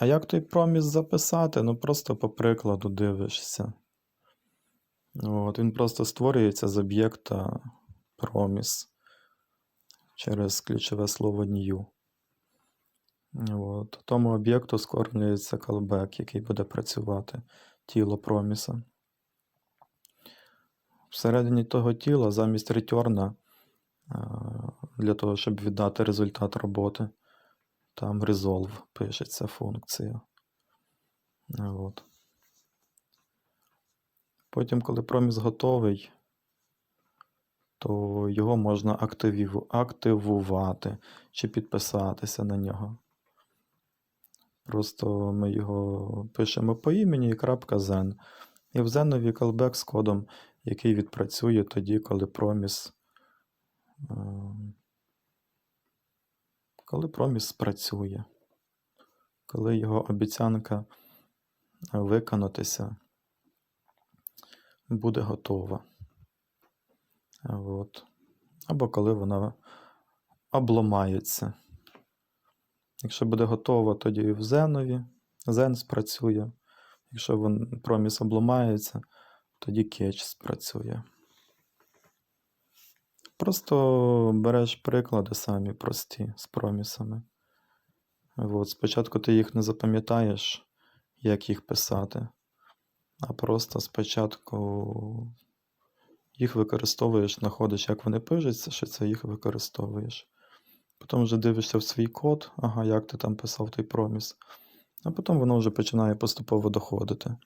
А як той проміс записати? Ну просто по прикладу дивишся. От, він просто створюється з об'єкта проміс через ключове слово new. От. Тому об'єкту скормлюється callback, який буде працювати тіло проміса. Всередині того тіла замість return, для того, щоб віддати результат роботи, там resolve пишеться функція. От. Потім, коли проміс готовий, то його можна активувати чи підписатися на нього. Просто ми його пишемо по імені і крапка zen. І в зенові callback з кодом, який відпрацює тоді, коли проміс. Коли проміс спрацює, коли його обіцянка виконатися буде готова. От. Або коли вона обломається. Якщо буде готова, тоді і в зенові зен спрацює. Якщо проміс обламається, тоді кетч спрацює. Просто береш приклади самі прості з промісами. От, спочатку ти їх не запам'ятаєш, як їх писати, а просто спочатку їх використовуєш, знаходиш, як вони пишуться, що це їх використовуєш. Потім вже дивишся в свій код, ага, як ти там писав той проміс. А потім воно вже починає поступово доходити.